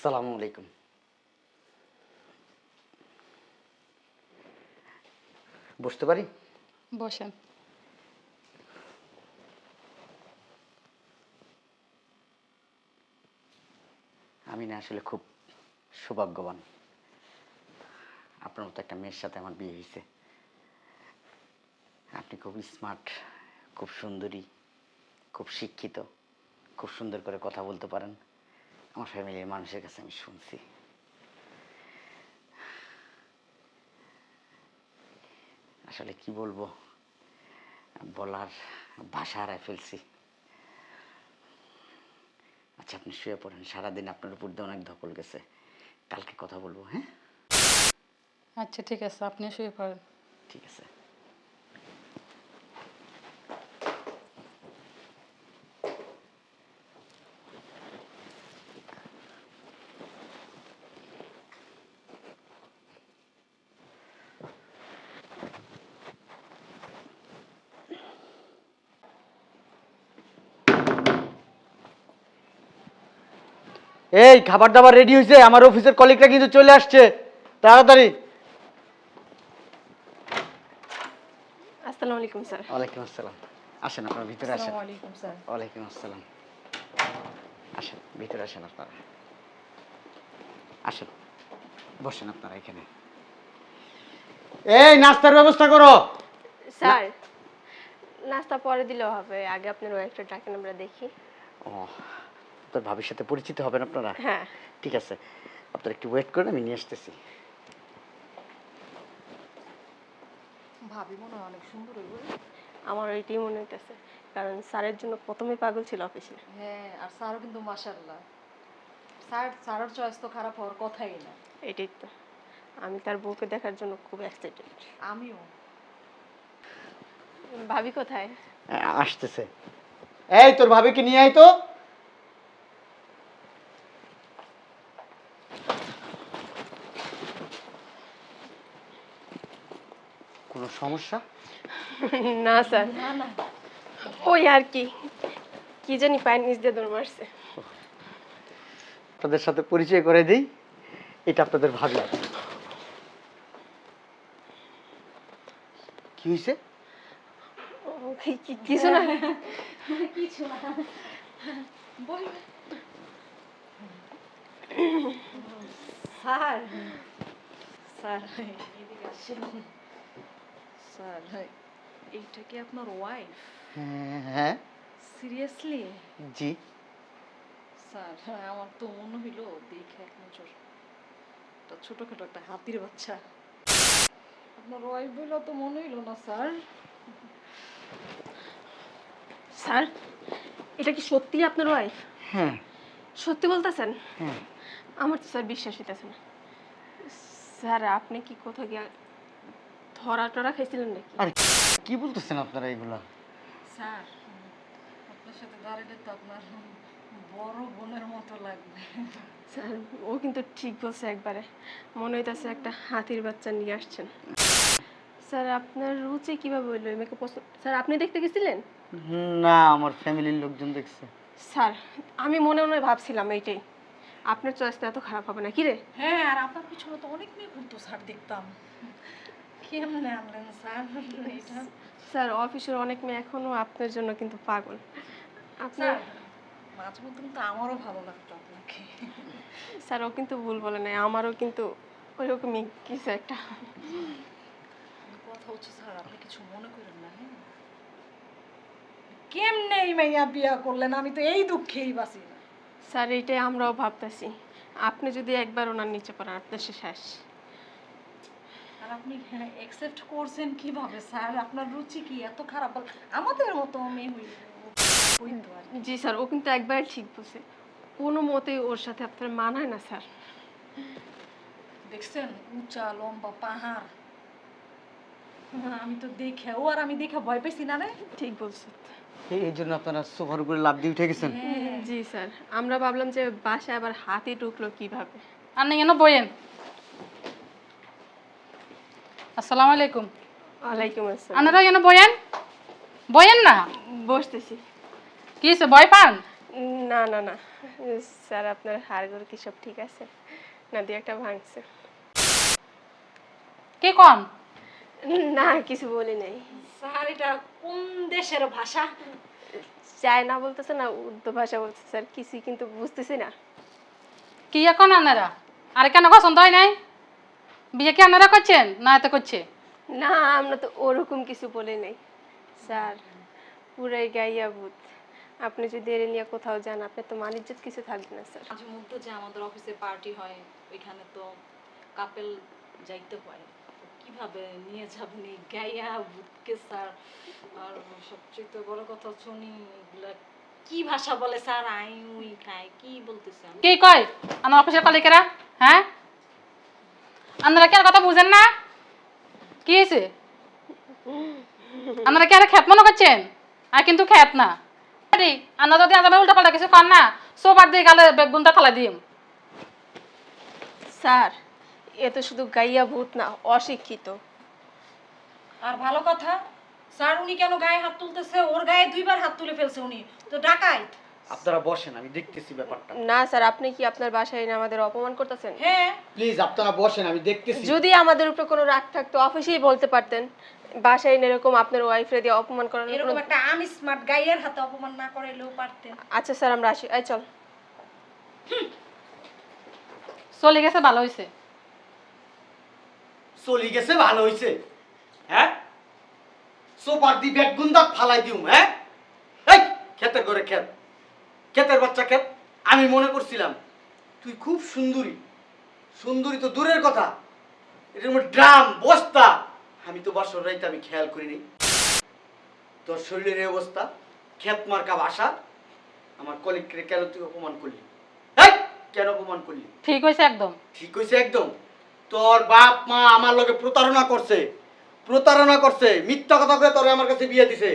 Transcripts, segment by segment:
আসসালামু আলাইকুম। বসতে পারি? বসেন। আমি না আসলে খুব সৌভাগ্যবান। আপনার মতো একটা মেয়ের সাথে আমার বিয়ে হয়েছে আপনি খুব স্মার্ট খুব সুন্দরী খুব শিক্ষিত খুব সুন্দর করে কথা বলতে পারেন। আমার ফ্যামিলির মানুষের কাছে আমি শুনছি। আসলে কি বলব? বলার ভাষা হারায় ফেলছি। আচ্ছা আপনি শুয়ে পড়েন। সারাদিন আপনার উপর দিয়ে অনেক ধকল গেছে। কালকে কথা বলব হ্যাঁ? আচ্ছা ঠিক আছে। আপনি শুয়ে পড়েন। ঠিক আছে। এই খাবার দাবার রেডি হয়েছে আমার অফিসের কলিগরা কিন্তু চলে আসছে। তাড়াতাড়ি। আসসালামু আলাইকুম স্যার। ওয়ালাইকুম আসসালাম। আসেন আপনারা ভিতরে আসেন। আলাইকুম স্যার। ওয়ালাইকুম আসসালাম। আসেন ভিতরে আসেন আপনারা। আসেন বসেন আপনারা এখানে। এই নাস্তার ব্যবস্থা করো। স্যার নাস্তা পরে দিলেও হবে আগে আপনার ওয়াইফটা ডাকেন আমরা দেখি। ও তোর ভাবির সাথে পরিচিত হবেন আপনারা? হ্যাঁ। ঠিক আছে। আপনারা একটু ওয়েট করেন আমি নিয়ে আসতেছি। ভাবি মনে হয় অনেক সুন্দর হইব আমার ওইটাই মনে হইতেছে কারণ স্যারের জন্য প্রথমে পাগল ছিল অফিসে। হ্যাঁ আর স্যারও কিন্তু মাশাল্লাহ স্যার স্যারের চয়েস তো খারাপ হওয়ার কথাই না। এটাই তো। আমি তার বউকে দেখার জন্য খুব এক্সাইটেড আমিও। ভাবি কোথায়? আসতেছে। এই তোর ভাবিকে নিয়ে আয় তো। কোনো সমস্যা? না স্যার। না না ওই আর কি। কি জানি পায়ের নিচ দিয়ে দৌড় মারছে। আপনাদের সাথে পরিচয় করে দিই। এটা আপনাদের ভাবি কি হয়েছে ও, কি- কি- কিছু না। স্যার। স্যার স্যার এইটা কি আপনার ওয়াইফ হ্যাঁ সিরিয়াসলি জি। স্যার আমার তো মনে হইল দেখে এক নজর। একটা ছোটখাটো একটা হাতির বাচ্চা। আপনার ওয়াইফ বইলো তো মনে হইল না স্যার। স্যার এটা কি সত্যি আপনার ওয়াইফ হ্যাঁ। সত্যি বলতেছেন? হ্যাঁ। আমার তো স্যার বিশ্বাস হইতেছে না। স্যার আপনি কি কোথাও গিয়ে ধরা টরা খাইছিলেন নাকি? আরে কি বলতেছেন আপনারা এগুলা? স্যার আপনার সাথে দাঁড়ালে তো আপনার বড় বোনের মতো লাগবে। স্যার ও কিন্তু ঠিক বলছে একবারে। মনে হইতেছে একটা হাতির বাচ্চা নিয়ে আসছেন। স্যার আপনার রুচি কীভাবে হইল? মেকআপ পছন্দ স্যার আপনি দেখতে গেছিলেন? না আমার ফ্যামিলির লোকজন দেখছে। স্যার আমি মনে মনে ভাবছিলাম এইটাই। আপনার চয়েসটা এত খারাপ হবে না কি রে? হ্যাঁ আর আপনার পিছনে তো অনেক মেয়ে ঘুরতো স্যার দেখতাম। কেমনে আনলেন স্যার? এটা? স্যার অফিসের অনেক মেয়ে এখনও আপনার জন্য কিন্তু পাগল। আপনার মাঝে মধ্যে কিন্তু আমারও ভালো লাগতো আপনাকে। স্যার ও কিন্তু ভুল বলে নাই আমারও কিন্তু ওইরকমই কিছু একটা। কথা হচ্ছে স্যার আপনি কিছু মনে করেন না হ্যাঁ? কেমনে এই মাইয়া বিয়া করলেন? আমি তো এই দুঃখেই বাঁচি না। স্যার এইটাই আমরাও ভাবতেছি। আপনি যদি একবার ওনার নিচে পড়েন আপনার শেষ। আর আপনি অ্যাকসেপ্ট করছেন কীভাবে? স্যার আপনার রুচি কি? এত খারাপ আমাদের মতো মেয়ে কি। জি স্যার ও কিন্তু একবার ঠিক বলছে। কোনো মতেই ওর সাথে আপনার মানায় না স্যার। দেখছেন? উঁচা লম্বা পাহাড়। আমি তো দেখে ও আর আমি দেখে ভয় পেয়েছি না রে? ঠিক বলছেন এই এই জন্য আপনারা সোফার উপরে লাভ দিয়ে উঠে গেছেন। জি স্যার আমরা ভাবলাম যে বাসায় আবার হাতি ঢুকলো কীভাবে? আপনি কেন বইয়েন আসসালামু আলাইকুম। ওয়ালাইকুম আসসালাম। আপনারা কেন বইয়েন বইয়েন না? বসতেছি। কি হয়েছে ভয় পান? না না না। স্যার আপনার হাড়গোড় কি সব ঠিক আছে? না দিয়ে একটা ভাঙছে। কি কন? না কিছু বলি নাই। স্যার এটা কোন দেশের ভাষা? চায় না বলতেছে না উর্দু ভাষা বলতেছে। স্যার কিছুই কিন্তু বুঝতেছি না। কি এখন আপনারা? আর কেন পছন্দ হয় নাই? বিয়ে কি আপনারা করছেন? না এত করছে? না আমরা তো ওরকম কিছু বলি নাই। স্যার পুরাই গাইয়া ভূত। আপনি যদি এর নিয়ে কোথাও যান আপনি তো মানিজ্যত কিছু থাকবে না স্যার। মাঝে মধ্যে যে আমাদের অফিসে পার্টি হয় ওইখানে তো কাপেল যাইতে হয়। কীভাবে নিয়ে যাবেন এই গাইয়া বুটকে স্যার। আর সবচেয়ে বড় কথা শুনি এগুলা কি ভাষা বলে স্যার? আই উই খাই কি বলতেছেন কি কয়? আমার অফিসের কলিকেরা হ্যাঁ? আপনারা কি আর কথা বুঝেন না? কি হয়েছে? আপনারা কি আর খ্যাত মনে করছেন? আর কিন্তু খ্যাত না। আরে, আপনারা যদি আজ উল্টা পাল্টা কিছু কর না সোবার দিয়ে গেলে বেগুনটা ফালাই দিম। স্যার এ তো শুধু গাইয়া ভূত না অশিক্ষিত। আর ভালো কথা স্যার উনি কেন গায়ে হাত তুলতেছে? ওর গায়ে দুইবার হাত তুলে ফেলছে উনি। তো ডাকাইত। আপনারা বসেন আমি দেখতেছি ব্যাপারটা। না স্যার আপনি কি আপনার বাসায় এনে আমাদের অপমান করতেছেন? হ্যাঁ। প্লিজ আপনারা বসেন আমি দেখতেছি। যদি আমাদের উপরে কোনো রাগ থাকতো অফিসেই বলতে পারতেন বাসায় এনে এরকম আপনার ওয়াইফরে দিয়ে অপমান করানোর এরকম একটা আনস্মার্ট গাইয়ের হাতে অপমান না করাইলেও পারতেন। আচ্ছা স্যার আমরা আসি। এই চল। চলে গেছে ভালো হয়েছে চলি গেছে ভালো হইছে। হ্যাঁ? সোপার দি ব্যাগ গুন্দাক ফালাই দিউম হ্যাঁ? এই ক্ষেতের করে ক্ষেত ক্ষেতের বাচ্চা ক্ষেত আমি মনে করছিলাম তুই খুব সুন্দরী। সুন্দরী তো দূরের কথা। এটার মধ্যে ড্রাম বস্তা। আমি তো বাসর রাইতে আমি খেয়াল করিনি। তোর শরীরের এই অবস্থা ক্ষেত মার্কা ভাষা আমার কলিগকে কেন তুই অপমান করলি? কেন অপমান করলি? ঠিক হয়েছে একদম। ঠিক হয়েছে একদম। তোর বাপ মা আমার লগে প্রতারণা করছে। প্রতারণা করছে। মিথ্যা কথা কয়ে তোরে আমার কাছে বিয়ে দিছে।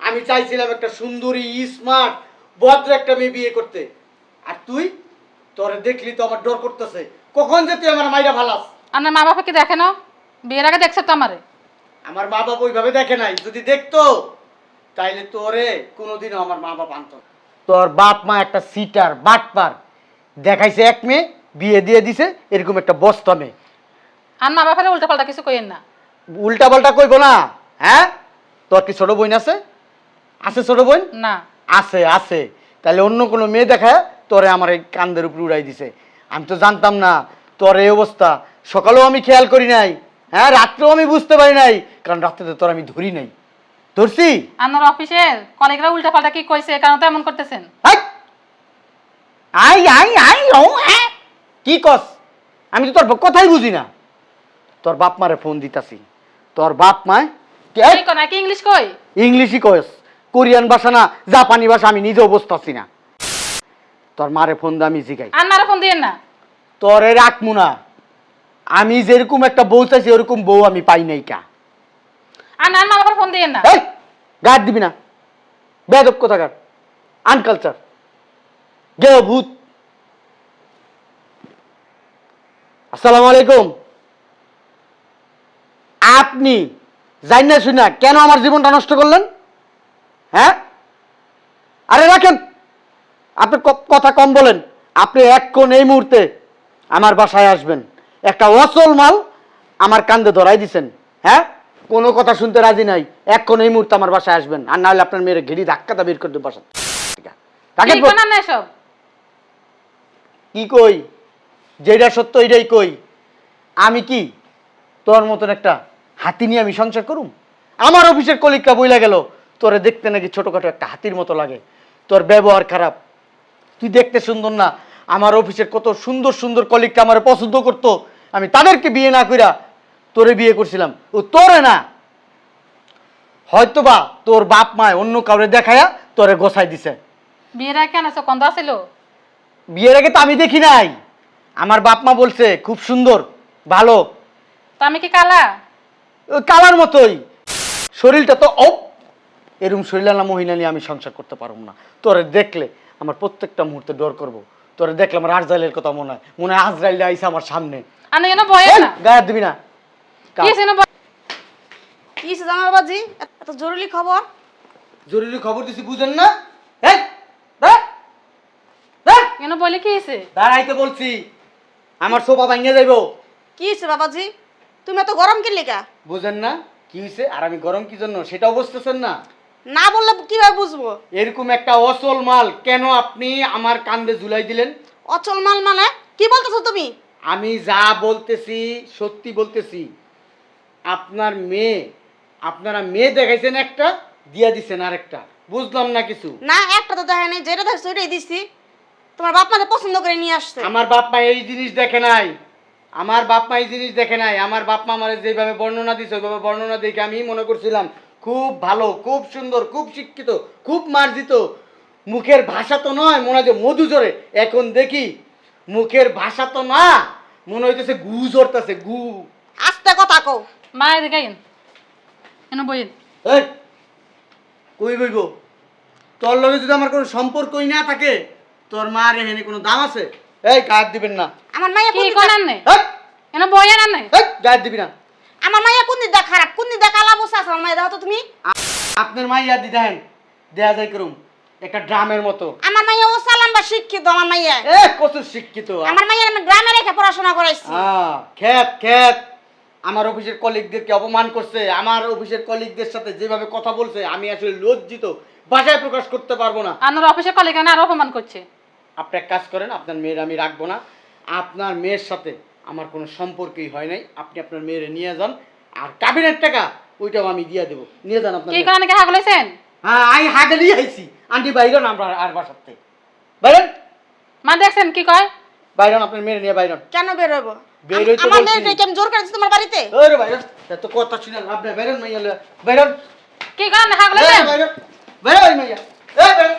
আমি চাইছিলাম একটা সুন্দরী স্মার্ট ভদ্র একটা মেয়ে বিয়ে করতে। আর তুই? তোরে দেখলি তো আমার ডর করতেছে। কখন যে তুই আমার মাইরা ভালাস? আপনার মা বাবা কি দেখে না বিয়ের আগে দেখছে তো আমারে। আমার মা বাবা ওইভাবে দেখে নাই। যদি দেখতো তাইলে তোরে কোনোদিনও আমার মা বাবা আনতো তোর বাপ মা একটা সিটার বাটপার। দেখাইছে এক মেয়ে বিয়ে দিয়ে দিছে এরকম একটা বস্তা মেয়ে। আর মা বাপের উল্টা পাল্টা কিছু কইেন না। উল্টা পাল্টা কইব না হ্যাঁ? তোর কি ছোট বোন আছে? আছে ছোট বোন? না। আছে আছে। তাহলে অন্য কোনো মেয়ে দেখায় তোরে আমার এই কান্দের উপরে উড়াই দিছে। আমি তো জানতাম না তোর এই অবস্থা। সকালেও আমি খেয়াল করি নাই হ্যাঁ রাত্রেও আমি বুঝতে পারি নাই কারণ রাত্রে তো তোর আমি ধরি নাই। ধরছি? আপনার অফিসের কলিগরা উল্টা পাল্টা কি কইছে কারণ তো এমন করতেছেন! আই আই আই ও হ্যাঁ। কি কস? আমি তো তোর কথাই বুঝি না। তোর বাপ মারে ফোন দিতাছি। তোর বাপ মায় কে কি কয় নাকি ইংলিশ কই ইংলিশই কয়েস কোরিয়ান ভাষা না জাপানি ভাষা আমি নিজেও বুঝতেছি না। তোর মারে ফোন দিয়ে আমি জিগাই। আন্নারা ফোন দিয়েন না? তোরে রাখমু না আমি যেরকম একটা বউ চাইছি ওরকম বউ আমি পাই নাই কা। আর নান মা ফোন দিয়েন না? এই গাদ দিবি না। বেদব কোথাকার? আনকালচার। গে ভূত আসসালামু আলাইকুম। আপনি জানি না শুনা কেন আমার জীবনটা নষ্ট করলেন? হ্যাঁ? আরে রাখেন। আপনি কথা কম বলেন। আপনি এক্ষণ এই মুহূর্তে আমার বাসায় আসবেন। একটা অচল মাল আমার কান্দে ধরাই দিছেন। হ্যাঁ? কোনো কথা শুনতে রাজি নাই। এক্ষণ এই মুহূর্তে আমার বাসায় আসবেন। আর নাহলে আপনার মেয়ের ঘেরি ধাক্কাটা বের করে দেবো বাসা না কি কই? যেটা সত্য এটাই কই? আমি কি তোর মতন একটা হাতি নিয়ে আমি সংসার করুম? আমার অফিসের কলিকা বইলা গেল তোরে দেখতে নাকি ছোটখাটো একটা হাতির মতো লাগে। তোর ব্যবহার খারাপ। তুই দেখতে সুন্দর না। আমার অফিসের কত সুন্দর সুন্দর কলিগকে আমার পছন্দ করতো। আমি তাদেরকে বিয়ে না কইরা তোরে বিয়ে করছিলাম। ও তোরে না। হয়তোবা তোর বাপ মায় অন্য কাউরে দেখায়া তোরে গোছাই দিছে। বিয়ের আগে কেন আছে কন্দ আছিল? বিয়ের আগে তো আমি দেখি নাই। আমার বাপ মা বলছে খুব সুন্দর ভালো। তো আমি কি কালা? ও কালার মতোই। শরীরটা তো ও এরম শরীরালা মহিলা নিয়ে আমি সংসার করতে পারব না। তোরে দেখলে আমার প্রত্যেকটা মুহূর্তে ডর করব। তোরে দেখলে আমার আজরাইলের কথা মনে হয়। মনে হয় আজরাইল আইসা আমার সামনে। কেন না। গায়ে দিবি না। কি ছিল কি হয়েছে জামাই এত জরুরি খবর? জরুরি খবর দিছি বুঝেন না? এই, কেন বলে কি হয়েছে? দাঁড়াইতে বলছি। আমার সোফা যাইবো। কি হয়েছে বাবাজি? তুমি এত গরম বুঝেন না কি হয়েছে? আর আমি গরম কি জন্য? সেটাও বুঝতেছেন না। না বললে কীভাবে বুঝব? এরকম একটা অচল মাল কেন আপনি আমার কান্দে ঝুলাই দিলেন? অচল মাল মানে? কি বলতেছো তুমি? আমি যা বলতেছি সত্যি বলতেছি আপনার মেয়ে আপনারা মেয়ে দেখাইছেন একটা দিয়া দিছেন আরেকটা। বুঝলাম না কিছু? না একটা তো দেখে নাই যেটা দেখছ ওইটাই দিচ্ছি তোমার বাপ মাকে পছন্দ করে নিয়ে আসছে। আমার বাপ মা এই জিনিস দেখে নাই। আমার বাপ মা এই জিনিস দেখে নাই। আমার বাপ মা আমার যেভাবে বর্ণনা দিছে ওইভাবে বর্ণনা দেখে আমি মনে করছিলাম খুব ভালো খুব সুন্দর খুব শিক্ষিত খুব মার্জিত। মুখের ভাষা তো নয় মনে হয় যে মধু জোরে এখন দেখি মুখের ভাষা তো না মনে হইতেছে গু জোরতেছে গু। আস্তে কথা কও। মা এদিকে আইন কেন বইন এই কই বইব? তোর লগে যদি আমার কোনো সম্পর্কই না থাকে তোর মার এখানে কোনো দাম আছে? এই গায়ে দিবেন না। আমার মাইয়া কি কোন দিক কোন দিয়ে- আননে? এই, কেন বই এই, গায়ে দিবি না। আমার মাইয়া কোন দিক দিয়ে খারাপ? কোন দিক দিয়ে কালা বসে আছে আমার মাইয়া দেখো তো তুমি। আপনার মাইয়া দি দেখেন দেয়া যায় করুম একটা ড্রামের মতো। আমার মাইয়া ও সালাম বা শিক্ষিত আমার মাইয়া। এ কত শিক্ষিত। আমার মাইয়া আমি গ্রামে রেখে পড়াশোনা করাইছি। হ্যাঁ খেত খেত। আমার অফিসের কলিগদেরকে অপমান করছে। আমার অফিসের কলিগদের সাথে যেভাবে কথা বলছে আমি আসলে লজ্জিত। ভাষায় প্রকাশ করতে পারব না। আপনার অফিসে কলিগ আর অপমান করছে। আপনি এক কাজ করেন আপনার মেয়ের আমি রাখব না। আপনার মেয়ের সাথে আমার কোনো সম্পর্কই হয় নাই। আপনি আপনার মেয়ের নিয়ে যান আর কাবিনের টাকা ওইটাও আমি দিয়ে দেবো। নিয়ে যান আপনার কি মেয়ে। কোন নাকি হাগলাইছেন হ্যাঁ আই হাগেলি আইছি। আন্টি বাইরন আমরা আর বাসাতে বাইরন? মা দেখছেন কি কয়? বাইরন আপনার মেয়ের নিয়ে বাইরন। কেন বের হইব? বের হইতে আমার বলছি। মেয়েটাকে আমি জোর করেছি তোমার বাড়িতে? ওরে বাইরন এত কথা শুনে লাভ নাই। বাইরন মাইয়া। বাইরন। কি কোন এই হাগলাইছেন বাইরন বাইরন। মাইয়া। এই বাইরন।